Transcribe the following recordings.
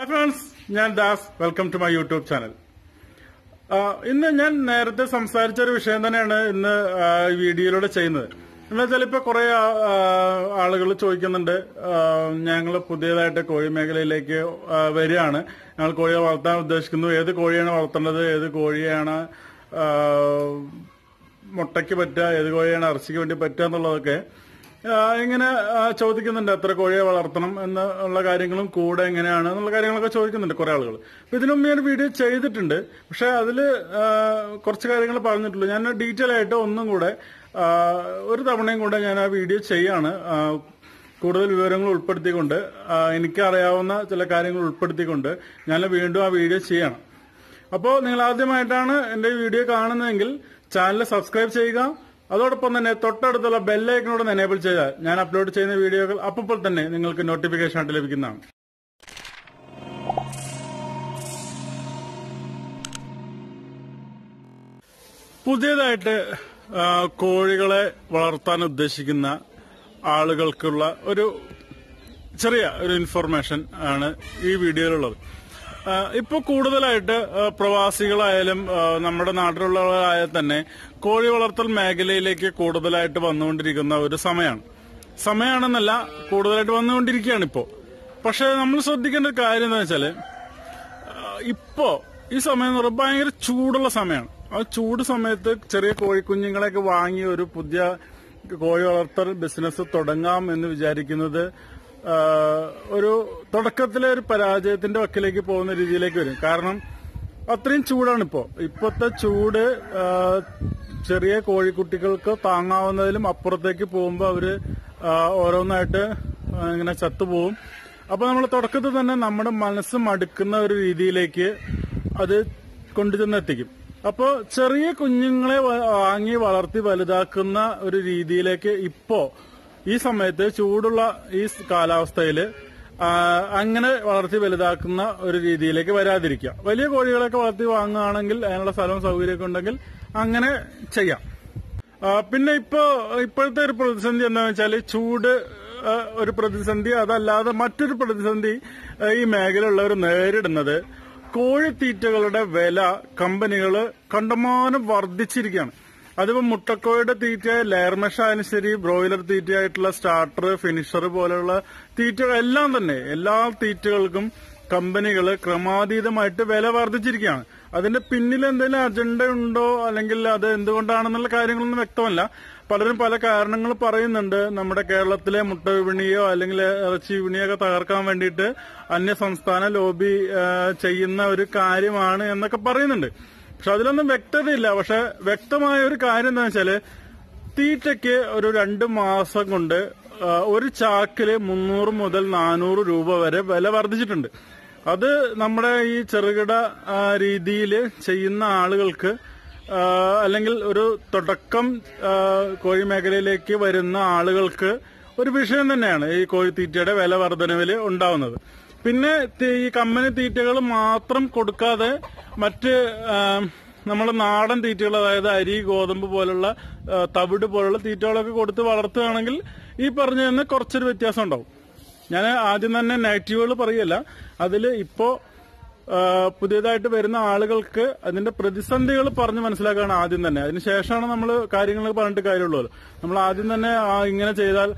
Hi friends ഞാൻ Das. Welcome to my YouTube channel ഇന്ന് ഞാൻ നേരത്തെ സംസാരിച്ച ഒരു വിഷയം തന്നെയാണ് ഇന്ന് വീഡിയോയിലൂടെ ചെയ്യുന്നത്. എന്നുവെച്ചാൽ ഇപ്പൊ കുറെ ആളുകൾ ചോദിക്കുന്നുണ്ട്. ഞങ്ങൾ പുതിയതായിട്ട് കോഴി മേഖലയിലേക്ക് വരികയാണ്. ഞങ്ങൾ കോഴിയെ വളർത്താൻ ഉദ്ദേശിക്കുന്നു. ഏത് കോഴിയാണ് വളർത്തേണ്ടത്? ഏത് കോഴിയാണ് മുട്ടയ്ക്ക് പറ്റുക? ഏത് കോഴിയാണ് ഇറച്ചിക്ക് വേണ്ടി പറ്റുക എന്നുള്ളതൊക്കെ ഇങ്ങനെ ചോദിക്കുന്നുണ്ട് എത്ര കോഴിയെ വളർത്തണം എന്നുള്ള കാര്യങ്ങളും കൂടെ എങ്ങനെയാണ് എന്നുള്ള കാര്യങ്ങളൊക്കെ ചോദിക്കുന്നുണ്ട് കുറെ ആളുകൾ. അപ്പൊ ഇതിനും ഞാൻ വീഡിയോ ചെയ്തിട്ടുണ്ട്. പക്ഷെ അതിൽ കുറച്ച് കാര്യങ്ങൾ പറഞ്ഞിട്ടുള്ളൂ. ഞാൻ ഡീറ്റെയിൽ ആയിട്ട് ഒന്നും കൂടെ ഒരു തവണയും കൂടെ ഞാൻ ആ വീഡിയോ ചെയ്യാണ്. കൂടുതൽ വിവരങ്ങൾ ഉൾപ്പെടുത്തിക്കൊണ്ട് എനിക്കറിയാവുന്ന ചില കാര്യങ്ങൾ ഉൾപ്പെടുത്തിക്കൊണ്ട് ഞാൻ വീണ്ടും ആ വീഡിയോ ചെയ്യണം. അപ്പോൾ നിങ്ങൾ ആദ്യമായിട്ടാണ് എന്റെ വീഡിയോ കാണുന്നതെങ്കിൽ ചാനൽ സബ്സ്ക്രൈബ് ചെയ്യുക. അതോടൊപ്പം തന്നെ തൊട്ടടുത്തുള്ള ബെല്ലൈക്കനോട് എനേബിൾ ചെയ്താൽ ഞാൻ അപ്ലോഡ് ചെയ്യുന്ന വീഡിയോകൾ അപ്പോൾ തന്നെ നിങ്ങൾക്ക് നോട്ടിഫിക്കേഷൻ ആയിട്ട് ലഭിക്കുന്നതാണ്. പുതിയതായിട്ട് കോഴികളെ വളർത്താൻ ഉദ്ദേശിക്കുന്ന ആളുകൾക്കുള്ള ഒരു ചെറിയ ഒരു ഇൻഫർമേഷൻ ആണ് ഈ വീഡിയോയിലുള്ളത്. ഇപ്പൊ കൂടുതലായിട്ട് പ്രവാസികളായാലും നമ്മുടെ നാട്ടിലുള്ളവരായാൽ തന്നെ കോഴി വളർത്തൽ മേഖലയിലേക്ക് കൂടുതലായിട്ട് വന്നുകൊണ്ടിരിക്കുന്ന ഒരു സമയമാണ്. സമയമാണെന്നല്ല കൂടുതലായിട്ട് വന്നുകൊണ്ടിരിക്കുകയാണ് ഇപ്പോ. പക്ഷെ നമ്മൾ ശ്രദ്ധിക്കേണ്ട കാര്യം എന്താ വെച്ചാൽ ഇപ്പോ ഈ സമയം എന്ന് പറയുമ്പോൾ ഭയങ്കര ചൂടുള്ള സമയമാണ്. ആ ചൂട് സമയത്ത് ചെറിയ കോഴിക്കുഞ്ഞുങ്ങളെയൊക്കെ വാങ്ങി ഒരു പുതിയ കോഴി വളർത്തൽ ബിസിനസ് തുടങ്ങാം എന്ന് വിചാരിക്കുന്നത് ഒരു തുടക്കത്തിലെ ഒരു പരാജയത്തിന്റെ വക്കിലേക്ക് പോകുന്ന രീതിയിലേക്ക് വരും. കാരണം അത്രയും ചൂടാണ് ഇപ്പോ ഇപ്പോഴത്തെ ചൂട് ചെറിയ കോഴിക്കുട്ടികൾക്ക് താങ്ങാവുന്നതിലും അപ്പുറത്തേക്ക് പോകുമ്പോൾ അവർ ഓരോന്നായിട്ട് ഇങ്ങനെ ചത്തുപോകും അപ്പൊ നമ്മൾ തുടക്കത്തിൽ തന്നെ നമ്മുടെ മനസ്സ് മടുക്കുന്ന ഒരു രീതിയിലേക്ക് അത് കൊണ്ടുചെന്നെത്തിക്കും. അപ്പോൾ ചെറിയ കുഞ്ഞുങ്ങളെ വാങ്ങി വളർത്തി വലുതാക്കുന്ന ഒരു രീതിയിലേക്ക് ഇപ്പോ ഈ സമയത്ത് ചൂടുള്ള ഈ കാലാവസ്ഥയിൽ അങ്ങനെ വളർത്തി വലുതാക്കുന്ന ഒരു രീതിയിലേക്ക് വരാതിരിക്കുക. വലിയ കോഴികളൊക്കെ വളർത്തി വാങ്ങുകയാണെങ്കിൽ അതിനുള്ള സ്ഥലവും സൗകര്യമൊക്കെ ഉണ്ടെങ്കിൽ അങ്ങനെ ചെയ്യാം. പിന്നെ ഇപ്പോ ഇപ്പോഴത്തെ ഒരു പ്രതിസന്ധി എന്താണെന്ന് വെച്ചാൽ ചൂട് ഒരു പ്രതിസന്ധി അതല്ലാതെ മറ്റൊരു പ്രതിസന്ധി ഈ മേഖലയുള്ളവർ നേരിടുന്നത് കോഴിത്തീറ്റകളുടെ വില കമ്പനികൾ കണ്ടമാനം വർദ്ധിച്ചിരിക്കുകയാണ്. അതിപ്പോ മുട്ടക്കോയുടെ തീറ്റ ലെയർമെഷ ആയാലും ശരി ബ്രോയിലർ തീറ്റയായിട്ടുള്ള സ്റ്റാർട്ടർ ഫിനിഷർ പോലെയുള്ള തീറ്റകൾ എല്ലാം തന്നെ എല്ലാ തീറ്റകൾക്കും കമ്പനികൾ ക്രമാതീതമായിട്ട് വില വർദ്ധിച്ചിരിക്കുകയാണ്. അതിന്റെ പിന്നിൽ എന്തെങ്കിലും അജണ്ട ഉണ്ടോ? അല്ലെങ്കിൽ അത് എന്തുകൊണ്ടാണെന്നുള്ള കാര്യങ്ങളൊന്നും വ്യക്തമല്ല. പലരും പല കാരണങ്ങൾ പറയുന്നുണ്ട്. നമ്മുടെ കേരളത്തിലെ മുട്ട വിപണിയോ അല്ലെങ്കിൽ ഇറച്ചി വിപണിയോ ഒക്കെ തകർക്കാൻ വേണ്ടിയിട്ട് അന്യ സംസ്ഥാന ലോബി ചെയ്യുന്ന ഒരു കാര്യമാണ് എന്നൊക്കെ പറയുന്നുണ്ട്. പക്ഷെ അതിലൊന്നും വ്യക്തതയില്ല. പക്ഷെ വ്യക്തമായ ഒരു കാര്യം എന്താ വെച്ചാൽ തീറ്റയ്ക്ക് ഒരു രണ്ട് മാസം കൊണ്ട് ഒരു ചാക്കിൽ മുന്നൂറ് മുതൽ നാനൂറ് രൂപ വരെ വില വർദ്ധിച്ചിട്ടുണ്ട്. അത് നമ്മുടെ ഈ ചെറുകിട രീതിയിൽ ചെയ്യുന്ന ആളുകൾക്ക് അല്ലെങ്കിൽ ഒരു തുടക്കം കോഴി മേഖലയിലേക്ക് വരുന്ന ആളുകൾക്ക് ഒരു വിഷയം തന്നെയാണ് ഈ കോഴിത്തീറ്റയുടെ വില വർധനവിൽ ഉണ്ടാവുന്നത്. പിന്നെ ഈ കമ്പനി തീറ്റകൾ മാത്രം കൊടുക്കാതെ മറ്റ് നമ്മുടെ നാടൻ തീറ്റകൾ അതായത് അരി ഗോതമ്പ് പോലുള്ള തവിട് പോലുള്ള തീറ്റകളൊക്കെ കൊടുത്ത് വളർത്തുകയാണെങ്കിൽ ഈ പറഞ്ഞു തന്നെ കുറച്ചൊരു വ്യത്യാസം ഉണ്ടാവും. ഞാൻ ആദ്യം തന്നെ നെഗറ്റീവുകൾ പറയല്ല. അതിൽ ഇപ്പോ ആ, പുതിയതായിട്ട് വരുന്ന ആളുകൾക്ക് അതിന്റെ പ്രതിസന്ധികൾ പറഞ്ഞ് മനസ്സിലാക്കുകയാണ് ആദ്യം തന്നെ. അതിനുശേഷമാണ് നമ്മൾ കാര്യങ്ങൾ പറഞ്ഞിട്ട് കാര്യമുള്ളൂ നമ്മൾ ആദ്യം തന്നെ ഇങ്ങനെ ചെയ്താൽ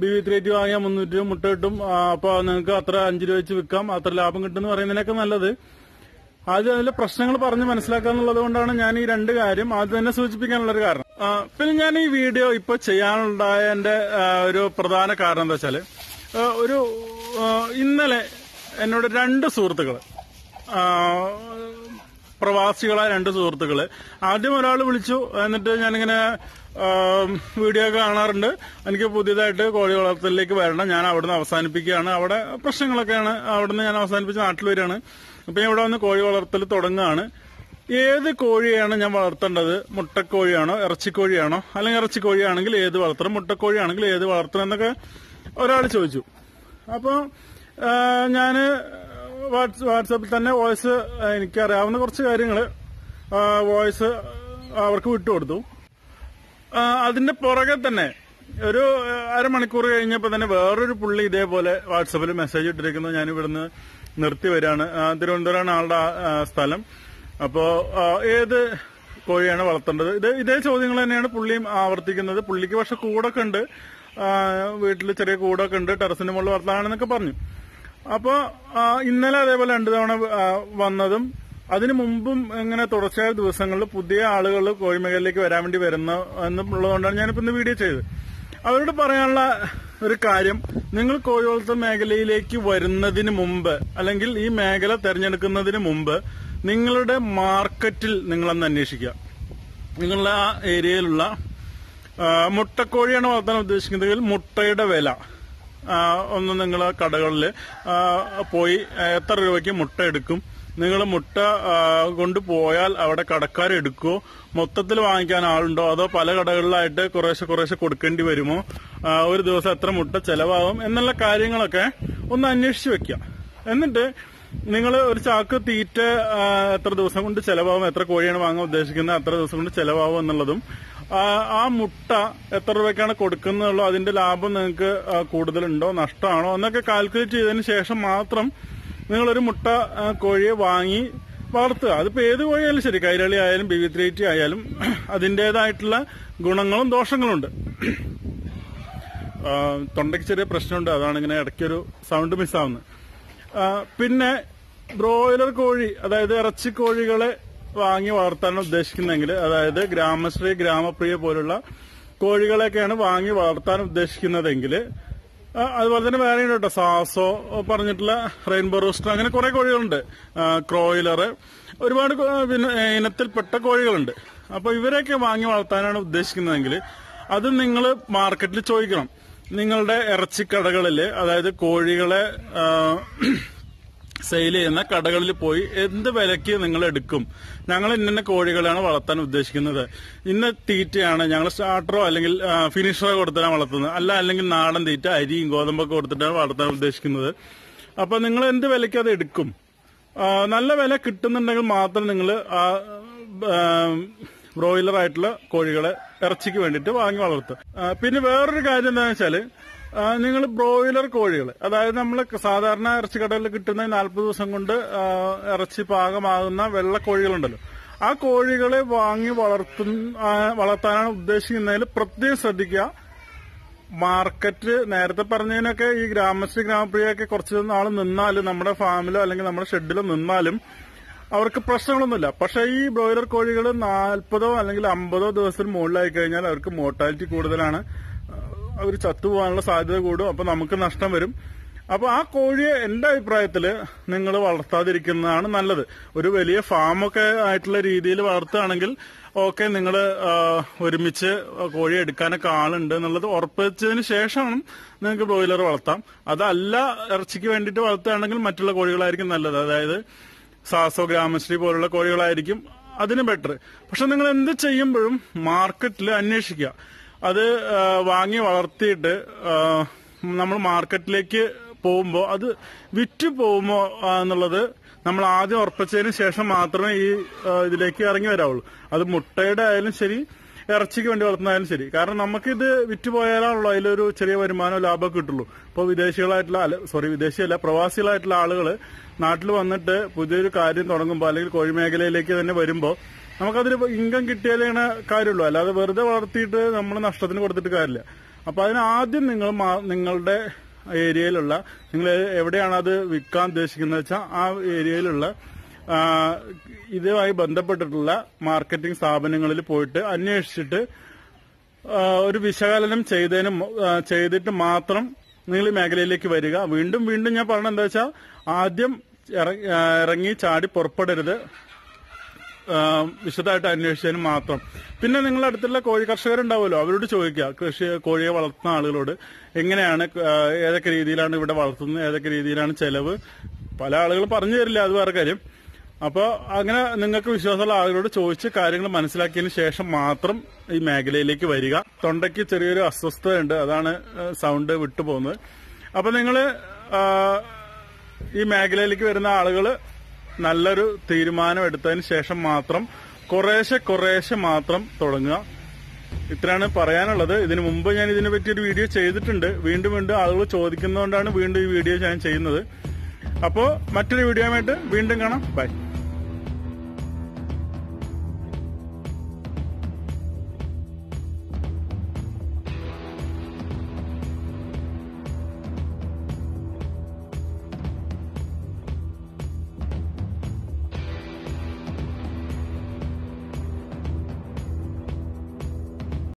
ബി വി ത്രീ എയ്റ്റ് വാങ്ങിയാൽ മുന്നൂറ്റി രൂപ മുട്ട കിട്ടും. അപ്പോൾ നിങ്ങൾക്ക് അത്ര അഞ്ച് രൂപ വെച്ച് വിൽക്കാം. അത്ര ലാഭം കിട്ടും എന്ന് പറയുന്നതിനൊക്കെ നല്ലത്. ആദ്യം അതിലെ പ്രശ്നങ്ങൾ പറഞ്ഞ് മനസ്സിലാക്കാന്നുള്ളത് കൊണ്ടാണ് ഞാൻ ഈ രണ്ട് കാര്യം ആദ്യം തന്നെ സൂചിപ്പിക്കാനുള്ള ഒരു കാരണം. പിന്നെ ഞാൻ ഈ വീഡിയോ ഇപ്പൊ ചെയ്യാനുണ്ടായ എന്റെ ഒരു പ്രധാന കാരണം എന്താ വെച്ചാൽ ഒരു ഇന്നലെ എന്നോട് രണ്ട് സുഹൃത്തുക്കൾ പ്രവാസികളായ രണ്ട് സുഹൃത്തുക്കൾ ആദ്യം ഒരാൾ വിളിച്ചു എന്നിട്ട് ഞാനിങ്ങനെ വീഡിയോ കാണാറുണ്ട്. എനിക്ക് പുതിയതായിട്ട് കോഴി വളർത്തലിലേക്ക് വരണം. ഞാൻ അവിടുന്ന് അവസാനിപ്പിക്കുകയാണ്. അവിടെ പ്രശ്നങ്ങളൊക്കെയാണ്. അവിടുന്ന് ഞാൻ അവസാനിപ്പിച്ച് നാട്ടിൽ വരികയാണ്. അപ്പൊ ഞാൻ ഇവിടെ വന്ന് കോഴി വളർത്തൽ തുടങ്ങുകയാണ്. ഏത് കോഴിയാണ് ഞാൻ വളർത്തേണ്ടത്? മുട്ടക്കോഴിയാണോ? ഇറച്ചിക്കോഴിയാണോ? അല്ലെങ്കിൽ ഇറച്ചിക്കോഴിയാണെങ്കിൽ ഏത് വളർത്തണം? മുട്ടക്കോഴിയാണെങ്കിൽ ഏത് വളർത്തണം? എന്നൊക്കെ ഒരാൾ ചോദിച്ചു. അപ്പോൾ ഞാൻ വാട്സാപ്പിൽ തന്നെ വോയിസ് എനിക്കറിയാവുന്ന കുറച്ച് കാര്യങ്ങൾ വോയിസ് അവർക്ക് വിട്ടുകൊടുത്തു. അതിന്റെ പുറകെ തന്നെ ഒരു അരമണിക്കൂർ കഴിഞ്ഞപ്പോൾ തന്നെ വേറൊരു പുള്ളി ഇതേപോലെ വാട്സപ്പിൽ മെസ്സേജ് ഇട്ടിരിക്കുന്നു. ഞാൻ ഇവിടുന്ന് നിർത്തി വരികയാണ്. തിരുവനന്തപുരമാണ് ആളുടെ സ്ഥലം. അപ്പോൾ ഏത് കോഴിയാണ് വളർത്തേണ്ടത്? ഇത് ഇതേ ചോദ്യങ്ങൾ തന്നെയാണ് പുള്ളിയും ആവർത്തിക്കുന്നത്. പുള്ളിക്ക് പക്ഷെ കൂടൊക്കെ ഉണ്ട്. വീട്ടിൽ ചെറിയ കൂടൊക്കെ ഉണ്ട്. ടെറസിന് മുകളിൽ വളർത്താണെന്നൊക്കെ പറഞ്ഞു. അപ്പോ ഇന്നലെ അതേപോലെ രണ്ടു തവണ വന്നതും അതിനു മുമ്പും ഇങ്ങനെ തുടർച്ചയായ ദിവസങ്ങളിൽ പുതിയ ആളുകൾ കോഴിമേഖലയിലേക്ക് വരാൻ വേണ്ടി വരുന്ന എന്നുള്ളതുകൊണ്ടാണ് ഞാനിപ്പോ ഇന്ന് വീഡിയോ ചെയ്തത്. അവരോട് പറയാനുള്ള ഒരു കാര്യം നിങ്ങൾ കോഴി വളർത്തൽ മേഖലയിലേക്ക് വരുന്നതിന് മുമ്പ് അല്ലെങ്കിൽ ഈ മേഖല തെരഞ്ഞെടുക്കുന്നതിന് മുമ്പ് നിങ്ങളുടെ മാർക്കറ്റിൽ നിങ്ങളൊന്ന് അന്വേഷിക്കുക. നിങ്ങളുടെ ആ ഏരിയയിലുള്ള മുട്ടക്കോഴിയാണ് വളർത്താൻ ഉദ്ദേശിക്കുന്നതെങ്കിൽ മുട്ടയുടെ വില. ഒന്ന് നിങ്ങൾ കടകളിൽ പോയി എത്ര രൂപയ്ക്ക് മുട്ട എടുക്കും? നിങ്ങൾ മുട്ട കൊണ്ട് പോയാൽ അവിടെ കടക്കാർ എടുക്കുമോ മൊത്തത്തിൽ വാങ്ങിക്കാൻ ആളുണ്ടോ? അതോ പല കടകളിലായിട്ട് കുറേശ്ശെ കുറേശ്ശെ കൊടുക്കേണ്ടി വരുമോ? ഒരു ദിവസം എത്ര മുട്ട ചെലവാകും? എന്നുള്ള കാര്യങ്ങളൊക്കെ ഒന്ന് അന്വേഷിച്ച് വെക്കുക എന്നിട്ട് നിങ്ങൾ ഒരു ചാക്ക് തീറ്റ എത്ര ദിവസം കൊണ്ട് ചെലവാകും? എത്ര കോഴിയാണ് വാങ്ങാൻ ഉദ്ദേശിക്കുന്നത്? എത്ര ദിവസം കൊണ്ട് ചെലവാകും എന്നുള്ളതും ആ, മുട്ട എത്ര രൂപയ്ക്കാണ് കൊടുക്കുന്നുള്ളൂ അതിന്റെ ലാഭം നിങ്ങൾക്ക് കൂടുതലുണ്ടോ നഷ്ടമാണോ എന്നൊക്കെ കാൽക്കുലേറ്റ് ചെയ്തതിന് ശേഷം മാത്രം നിങ്ങളൊരു മുട്ട കോഴിയെ വാങ്ങി വളർത്തുക. അതിപ്പോ ഏത് കോഴിയായാലും ശരി കൈരളി ആയാലും ബി ആയാലും അതിന്റേതായിട്ടുള്ള ഗുണങ്ങളും ദോഷങ്ങളും ഉണ്ട് തൊണ്ടയ്ക്ക് ചെറിയ പ്രശ്നമുണ്ട് അതാണ് ഇങ്ങനെ ഇടയ്ക്കൊരു സൗണ്ട് മിസ്സാവുന്നത് പിന്നെ ബ്രോയിലർ കോഴി അതായത് ഇറച്ചി കോഴികളെ വാങ്ങി വളർത്താൻ ഉദ്ദേശിക്കുന്നെങ്കിൽ അതായത് ഗ്രാമശ്രീ ഗ്രാമപ്രിയ പോലുള്ള കോഴികളെയൊക്കെയാണ് വാങ്ങി വളർത്താൻ ഉദ്ദേശിക്കുന്നതെങ്കിൽ അതുപോലെ തന്നെ വേറെ കേട്ടോ സാസോ പറഞ്ഞിട്ടുള്ള റെയിൻബോ റോസ്റ്റർ അങ്ങനെ കുറെ കോഴികളുണ്ട്. ക്രോയിലർ ഒരുപാട് പിന്നെ ഇനത്തിൽപ്പെട്ട കോഴികളുണ്ട്. അപ്പോൾ ഇവരെയൊക്കെ വാങ്ങി വളർത്താനാണ് ഉദ്ദേശിക്കുന്നതെങ്കിൽ അത് നിങ്ങൾ മാർക്കറ്റിൽ ചോദിക്കണം. നിങ്ങളുടെ ഇറച്ചിക്കടകളിൽ അതായത് കോഴികളെ സെയിൽ ചെയ്യുന്ന കടകളിൽ പോയി എന്ത് വിലയ്ക്ക് നിങ്ങൾ എടുക്കും? ഞങ്ങൾ ഇന്ന കോഴികളാണ് വളർത്താൻ ഉദ്ദേശിക്കുന്നത്. ഇന്ന തീറ്റയാണ് ഞങ്ങൾ സ്റ്റാർട്ടറോ അല്ലെങ്കിൽ ഫിനിഷറോ കൊടുത്തിട്ടാണ് വളർത്തുന്നത്. അല്ല അല്ലെങ്കിൽ നാടൻ തീറ്റ അരിയും ഗോതമ്പൊക്കെ കൊടുത്തിട്ടാണ് വളർത്താൻ ഉദ്ദേശിക്കുന്നത്. അപ്പൊ നിങ്ങൾ എന്ത് വിലയ്ക്ക് അത് എടുക്കും? നല്ല വില കിട്ടുന്നുണ്ടെങ്കിൽ മാത്രം നിങ്ങൾ ആ ബ്രോയിലർ ആയിട്ടുള്ള കോഴികളെ ഇറച്ചിക്ക് വേണ്ടിയിട്ട് വാങ്ങി വളർത്തുക. പിന്നെ വേറൊരു കാര്യം എന്താണെന്ന് വെച്ചാൽ നിങ്ങൾ ബ്രോയിലർ കോഴികൾ അതായത് നമ്മൾ സാധാരണ ഇറച്ചി കടയിൽ കിട്ടുന്ന നാൽപ്പത് ദിവസം കൊണ്ട് ഇറച്ചി പാകമാകുന്ന വെള്ള കോഴികളുണ്ടല്ലോ. ആ കോഴികളെ വാങ്ങി വളർത്തുന്ന വളർത്താനാണ് ഉദ്ദേശിക്കുന്നതിൽ പ്രത്യേകം ശ്രദ്ധിക്കുക. മാർക്കറ്റ് നേരത്തെ പറഞ്ഞതിനൊക്കെ ഈ ഗ്രാമശ്രീ ഗ്രാമപ്രിയൊക്കെ കുറച്ച് നാൾ നിന്നാലും നമ്മുടെ ഫാമിലോ അല്ലെങ്കിൽ നമ്മുടെ ഷെഡിലോ നിന്നാലും അവർക്ക് പ്രശ്നങ്ങളൊന്നുമില്ല. പക്ഷെ ഈ ബ്രോയിലർ കോഴികൾ നാൽപ്പതോ അല്ലെങ്കിൽ അമ്പതോ ദിവസത്തിന് മുകളിലായി കഴിഞ്ഞാൽ അവർക്ക് മോർട്ടാലിറ്റി കൂടുതലാണ്. അവർ ചത്തുപോകാനുള്ള സാധ്യത കൂടും അപ്പൊ നമുക്ക് നഷ്ടം വരും. അപ്പൊ ആ കോഴിയെ എന്റെ അഭിപ്രായത്തിൽ നിങ്ങൾ വളർത്താതിരിക്കുന്നതാണ് നല്ലത്. ഒരു വലിയ ഫാമൊക്കെ ആയിട്ടുള്ള രീതിയിൽ വളർത്തുകയാണെങ്കിൽ ഓക്കെ നിങ്ങൾ ഒരുമിച്ച് കോഴി എടുക്കാനൊക്കെ ആളുണ്ട് എന്നുള്ളത് ഉറപ്പിച്ചതിന് ശേഷമാണ് നിങ്ങൾക്ക് ബ്രോയിലർ വളർത്താം. അതല്ല ഇറച്ചിക്ക് വേണ്ടിയിട്ട് വളർത്തുകയാണെങ്കിൽ മറ്റുള്ള കോഴികളായിരിക്കും നല്ലത്. അതായത് സാസോ ഗ്രാമശ്രീ പോലുള്ള കോഴികളായിരിക്കും അതിന് ബെറ്റർ പക്ഷെ നിങ്ങൾ എന്ത് ചെയ്യുമ്പോഴും മാർക്കറ്റിൽ അന്വേഷിക്കുക. അത് വാങ്ങി വളർത്തിയിട്ട് നമ്മൾ മാർക്കറ്റിലേക്ക് പോകുമ്പോൾ അത് വിറ്റ് പോകുമോ എന്നുള്ളത് നമ്മൾ ആദ്യം ഉറപ്പിച്ചതിന് ശേഷം മാത്രമേ ഈ ഇതിലേക്ക് ഇറങ്ങി വരാവുള്ളൂ. അത് മുട്ടയുടെ ആയാലും ശരി ഇറച്ചിക്ക് വേണ്ടി വളർത്തുന്നതായാലും ശരി. കാരണം നമുക്കിത് വിറ്റ് പോയാലാണല്ലോ അതിലൊരു ചെറിയ വരുമാനം ലാഭമൊക്കെ കിട്ടുള്ളൂ. ഇപ്പോൾ വിദേശികളായിട്ടുള്ള സോറി വിദേശിയല്ല പ്രവാസികളായിട്ടുള്ള ആളുകൾ നാട്ടിൽ വന്നിട്ട് പുതിയൊരു കാര്യം തുടങ്ങുമ്പോൾ അല്ലെങ്കിൽ കോഴി മേഖലയിലേക്ക് തന്നെ വരുമ്പോൾ നമുക്കതിൽ ഇൻകം കിട്ടിയാലേ കാര്യമുള്ളൂ. അല്ലാതെ വെറുതെ വളർത്തിയിട്ട് നമ്മൾ നഷ്ടത്തിന് കൊടുത്തിട്ട് കാര്യമില്ല. അപ്പൊ അതിന് ആദ്യം നിങ്ങൾ നിങ്ങളുടെ ഏരിയയിലുള്ള നിങ്ങൾ എവിടെയാണ് അത് വിൽക്കാൻ ഉദ്ദേശിക്കുന്നത് വെച്ചാൽ ആ ഏരിയയിലുള്ള ഇതുമായി ബന്ധപ്പെട്ടിട്ടുള്ള മാർക്കറ്റിംഗ് സ്ഥാപനങ്ങളിൽ പോയിട്ട് അന്വേഷിച്ചിട്ട് ഒരു വിശകലനം ചെയ്തതിന് ചെയ്തിട്ട് മാത്രം നിങ്ങൾ ഈ മേഖലയിലേക്ക് വരിക. വീണ്ടും വീണ്ടും ഞാൻ പറഞ്ഞത് എന്താ വെച്ചാൽ ആദ്യം ഇറങ്ങി ചാടി പുറപ്പെടരുത്. വിശദമായിട്ട് അന്വേഷിച്ചതിന് മാത്രം. പിന്നെ നിങ്ങളുടെ അടുത്തുള്ള കോഴി കർഷകരുണ്ടാവുമല്ലോ? അവരോട് ചോദിക്കുക. കൃഷി കോഴിയെ വളർത്തുന്ന ആളുകളോട്. എങ്ങനെയാണ് ഏതൊക്കെ രീതിയിലാണ് ഇവിടെ വളർത്തുന്നത്? ഏതൊക്കെ രീതിയിലാണ് ചെലവ്? പല ആളുകൾ പറഞ്ഞു തരില്ല അത് വേറെ കാര്യം. അപ്പോൾ അങ്ങനെ നിങ്ങൾക്ക് വിശ്വാസമുള്ള ആളുകളോട് ചോദിച്ച് കാര്യങ്ങൾ മനസ്സിലാക്കിയതിന് ശേഷം മാത്രം ഈ മേഖലയിലേക്ക് വരിക. തൊണ്ടയ്ക്ക് ചെറിയൊരു അസ്വസ്ഥതയുണ്ട്. അതാണ് സൗണ്ട് വിട്ടുപോകുന്നത്. അപ്പോൾ അപ്പൊ നിങ്ങൾ ഈ മേഖലയിലേക്ക് വരുന്ന ആളുകൾ നല്ലൊരു തീരുമാനം എടുത്തതിന് ശേഷം മാത്രം കുറേശ്ശെ കുറേശ്ശെ മാത്രം തുടങ്ങുക. ഇത്രയാണ് പറയാനുള്ളത്. ഇതിനു മുമ്പ് ഞാൻ ഇതിനെ പറ്റി ഒരു വീഡിയോ ചെയ്തിട്ടുണ്ട്. വീണ്ടും വീണ്ടും ആളുകൾ ചോദിക്കുന്നതുകൊണ്ടാണ് വീണ്ടും ഈ വീഡിയോ ഞാൻ ചെയ്യുന്നത്. അപ്പോൾ മറ്റൊരു വീഡിയോ വീണ്ടും കാണാം. ബൈ.